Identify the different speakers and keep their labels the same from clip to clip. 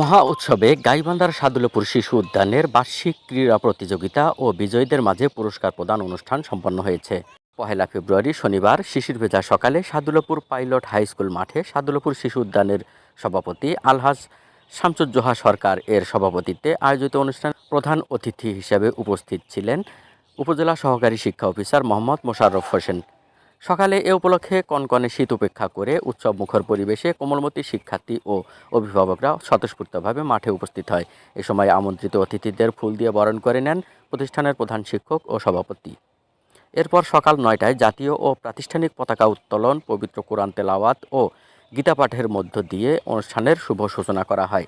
Speaker 1: মহা উৎসবে গাইবান্ধার সাদুলপুর শিশু উদ্যানের বার্ষিক ক্রীড়া প্রতিযোগিতা ও বিজয়ীদের মাঝে পুরস্কার প্রদান অনুষ্ঠান সম্পন্ন হয়েছে। পহেলা ফেব্রুয়ারি শনিবার শিশির ভেজা সকালে সাদুলপুর পাইলট হাই স্কুল মাঠে সাদুলপুর শিশু উদ্যানের সভাপতি আলহাজ শামসুজ্জোহা সরকার এর সভাপতিত্বে আয়োজিত অনুষ্ঠান প্রধান অতিথি হিসেবে উপস্থিত ছিলেন উপজেলা সহকারী শিক্ষা অফিসার মোহাম্মদ মোশাররফ হোসেন। সকালে এ উপলক্ষে কনকনে শীত উপেক্ষা করে উৎসব মুখর পরিবেশে কোমলমতি শিক্ষার্থী ও অভিভাবকরা স্বতঃস্ফূর্তভাবে মাঠে উপস্থিত হয়। এ সময় আমন্ত্রিত অতিথিদের ফুল দিয়ে বরণ করে নেন প্রতিষ্ঠানের প্রধান শিক্ষক ও সভাপতি। এরপর সকাল নয়টায় জাতীয় ও প্রাতিষ্ঠানিক পতাকা উত্তোলন, পবিত্র কোরআন তেলাওয়াত ও গীতা পাঠের মধ্য দিয়ে অনুষ্ঠানের শুভ সূচনা করা হয়।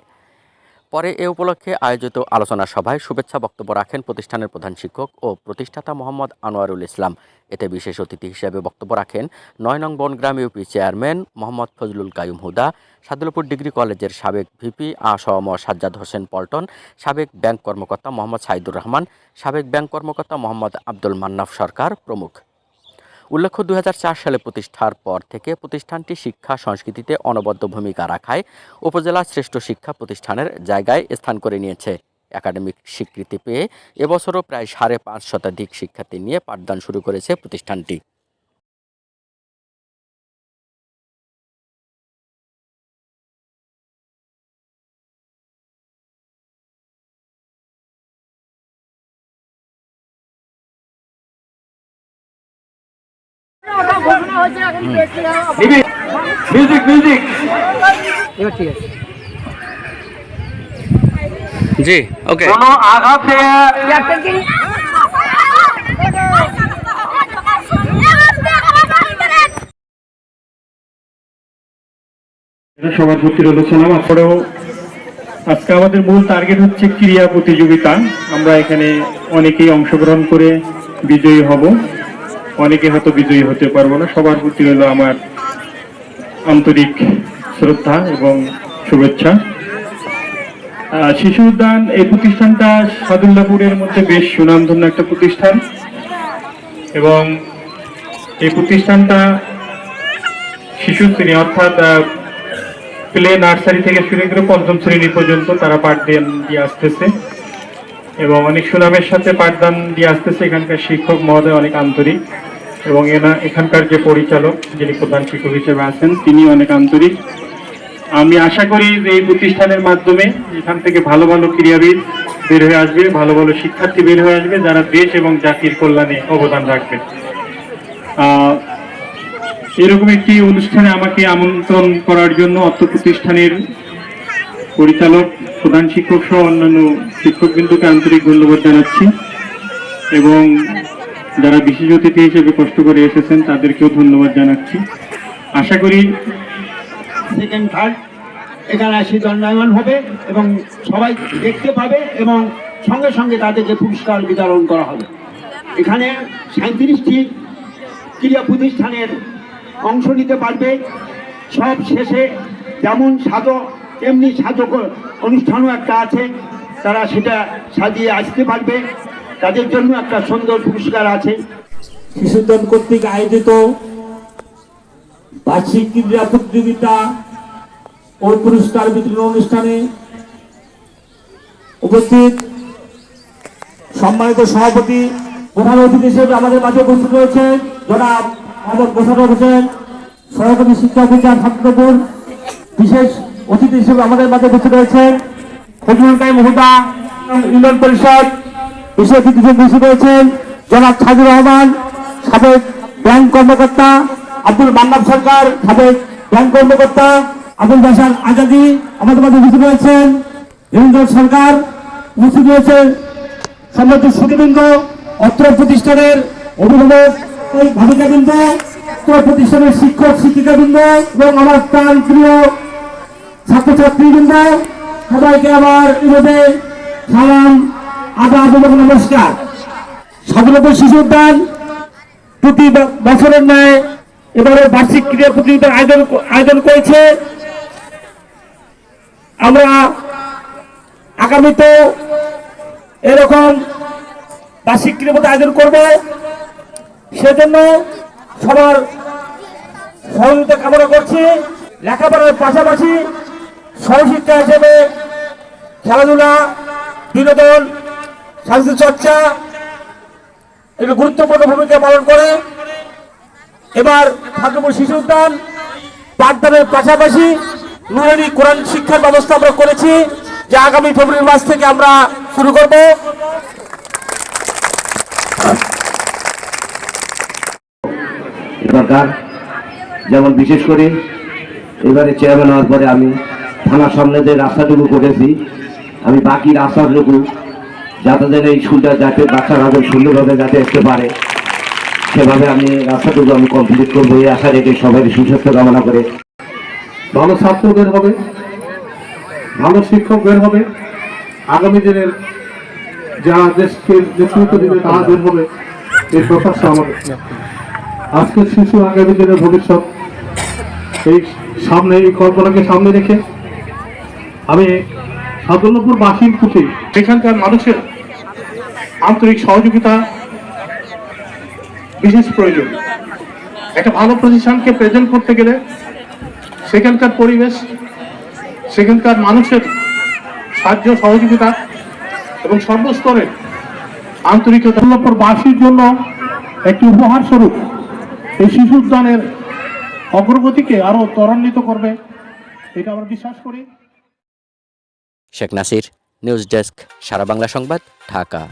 Speaker 1: পরে এ উপলক্ষে আয়োজিত আলোচনা সভায় শুভেচ্ছা বক্তব্য রাখেন প্রতিষ্ঠানের প্রধান শিক্ষক ও প্রতিষ্ঠাতা মোহাম্মদ আনোয়ারুল ইসলাম। এতে বিশেষ অতিথি হিসেবে বক্তব্য রাখেন নয় নং Bangram UP chairman Mohammad Fazlul Kayum Huda, Sadullapur degree কলেজের সাবেক ভিপি আসম সাজ্জাদ হোসেন পল্টন, সাবেক ব্যাংক কর্মকর্তা মোহাম্মদ সাইদুর রহমান, সাবেক ব্যাংক কর্মকর্তা মোহাম্মদ আব্দুল মান্নাফ সরকার প্রমুখ। উল্লেখ্য দু হাজার চার সালে প্রতিষ্ঠার পর থেকে প্রতিষ্ঠানটি শিক্ষা, সংস্কৃতিতে অনবদ্য ভূমিকা রাখায় উপজেলা শ্রেষ্ঠ শিক্ষা প্রতিষ্ঠানের জায়গায় স্থান করে নিয়েছে। একাডেমিক স্বীকৃতি পেয়ে এবছরও প্রায় সাড়ে পাঁচ শতাধিক শিক্ষার্থী নিয়ে পাঠদান শুরু করেছে প্রতিষ্ঠানটি।
Speaker 2: মিউজিক মিউজিক
Speaker 3: এবার ঠিক আছে
Speaker 1: জি ওকে
Speaker 2: কোনো আঘাতে
Speaker 4: সবার প্রতি রইল সালাম। আপনারাও আজকে আমাদের মূল টার্গেট হচ্ছে ক্রীড়া প্রতিযোগিতা। আমরা এখানে অনেকেই অংশগ্রহণ করে বিজয়ী হব। অনেকে হয়তো বিজয়ী হতে পারব না। সবার প্রতি রইল আমার আন্তরিক শ্রদ্ধা এবং শুভেচ্ছা। শিশু উদ্যান এই প্রতিষ্ঠানটা সাদুল্লাপুরের মধ্যে বেশ সুনামধন্য একটা প্রতিষ্ঠান। এবং এই প্রতিষ্ঠানটা শিশু শ্রেণি অর্থাৎ প্লে নার্সারি থেকে শুরু করে পঞ্চম শ্রেণি পর্যন্ত তারা পাঠদান দিয়ে আসতেছে। এবং অনেক সুনামের সাথে পাঠদান দিয়ে আসতেছে এখানকার শিক্ষক মহোদয় অনেক আন্তরিক। এবং এনা এখানকার যে পরিচালক, যিনি প্রধান শিক্ষক হিসেবে আছেন, তিনি অনেক আন্তরিক। আমি আশা করি যে এই প্রতিষ্ঠানের মাধ্যমে এখান থেকে ভালো ভালো ক্রীড়াবিদ বের হয়ে আসবে, ভালো ভালো শিক্ষার্থী বের হয়ে আসবে, যারা দেশ এবং জাতির কল্যাণে অবদান রাখবে। এরকম একটি অনুষ্ঠানে আমাকে আমন্ত্রণ করার জন্য অর্থ প্রতিষ্ঠানের পরিচালক, প্রধান শিক্ষক সহ অন্যান্য শিক্ষকবৃন্দকে আন্তরিক ধন্যবাদ জানাচ্ছি। এবং যারা বিশেষ অতিথি হিসেবে কষ্ট করে এসেছেন, তাদেরকেও ধন্যবাদ জানাচ্ছি। আশা করি
Speaker 5: সেকেন্ড থার্ড এখানে এসে দণ্ডায়মান হবে এবং সবাই দেখতে পাবে এবং সঙ্গে সঙ্গে তাদেরকে পুরস্কার বিতরণ করা হবে। এখানে সাঁত্রিশটি ক্রীড়া প্রতিষ্ঠানের অংশ নিতে পারবে। সব শেষে যেমন সাধক তেমনি সাধক অনুষ্ঠানও একটা আছে। তারা সেটা সাজিয়ে আসতে পারবে। তাদের জন্য একটা সুন্দর পুরস্কার আছে।
Speaker 6: শিশুদ্যান কর্তৃক আয়োজিত বার্ষিক ক্রীড়া প্রতিযোগিতা ও পুরস্কার বিতরণ অনুষ্ঠানে উপস্থিত সম্মানিত সভাপতি, প্রধান অতিথি হিসেবে আমাদের মাঝে উপস্থিত রয়েছেন জনাব মোহাম্মদ মোশাররফ হোসেন, সহকারী শিক্ষা অফিসার ছাত্রপুর বিশেষ অতিথি হিসেবে আমাদের মাঝে উপস্থিত রয়েছেন ফজলুল ইউনিয়ন পরিষদ অতিথি হিসেবে উপস্থিত জনাব সাজুর রহমান, সাবেক ব্যাংক কর্মকর্তা আব্দুল মান্নাব সরকার, সাবেক ব্যাংক কর্মকর্তা আবুল বাসার আজাদি, আমাদের মাঝে উপস্থিত রয়েছেন রবীন্দ্র সরকার, উপস্থিত রয়েছেন সম্মানিত সুখবৃন্দ, অত্র প্রতিষ্ঠানের অভিভাবক ভাবিকাবৃন্দ, অত্র প্রতিষ্ঠানের শিক্ষক, শিক্ষিকাবৃন্দ এবং আমার প্রাণ প্রিয় ছাত্রছাত্রীবৃন্দ, সবাইকে আমার বিরোধে সালাম। এবং নমস্কার। স্বাধীনতা শিশু উদ্যান প্রতি বছরের ন্যায় এবারে বার্ষিক ক্রীড়া প্রতিযোগিতার আয়োজন আয়োজন করেছে। আমরা আগামীতে এরকম বার্ষিক ক্রীড়া আয়োজন করব। সেজন্য সবার সহযোগিতা কামনা করছি। লেখাপড়ার পাশাপাশি সহশিক্ষা হিসেবে খেলাধুলা, বিনোদন সাংস্কৃতিক চর্চা একটা গুরুত্বপূর্ণ ভূমিকা পালন করে। এবার ঠাকুরপুর শিশু উদ্যান, পাঠদানের পাশাপাশি নুরানি কোরআন শিক্ষার ব্যবস্থা আমরা করেছি, যে আগামী ফেব্রুয়ারি মাস থেকে আমরা শুরু করব।
Speaker 7: সরকার যেমন বিশেষ করে এবারে চেয়ারম্যান হওয়ার পরে আমি থানার সামনে যে রাস্তাটুকু করেছি। আমি বাকি রাস্তাটুকু যাতে এই স্কুলটা যাতে বাচ্চারা সুন্দরভাবে যাতে আসতে পারে, সেভাবে আমি রাস্তাটুকু আমি কমপ্লিট করব, এই আশা রেখে সবাই সুস্বাস্থ্য কামনা করে।
Speaker 8: ভালো ছাত্র বের হবে, ভালো শিক্ষক বের হবে, আগামী দিনের যারা দেশকে নেতৃত্ব দিবে তারা বের হবে, এই প্রত্যাশা আমাদের আজকের শিশু আগামী দিনের ভবিষ্যৎ, এই সামনে, এই কল্পনাকে সামনে রেখে আমি সাদুল্লপুর বাসীর প্রতি সেখানকার মানুষের আন্তরিক সহযোগিতা, বিশেষ প্রয়োজন। একটা ভালো প্রতিষ্ঠানকে প্রেজেন্ট করতে গেলে সেখানকার পরিবেশ, সেখানকার মানুষের সাহায্য, সহযোগিতা এবং সর্বস্তরের আন্তরিকতা বাসীর জন্য একটি উপহার স্বরূপ এই শিশু উদ্যানের অগ্রগতিকে আরও ত্বরান্বিত করবে। এটা আমরা বিশ্বাস করি।
Speaker 1: Sheikh Nasir, news desk, Sara Bangla Sangbad, Dhaka.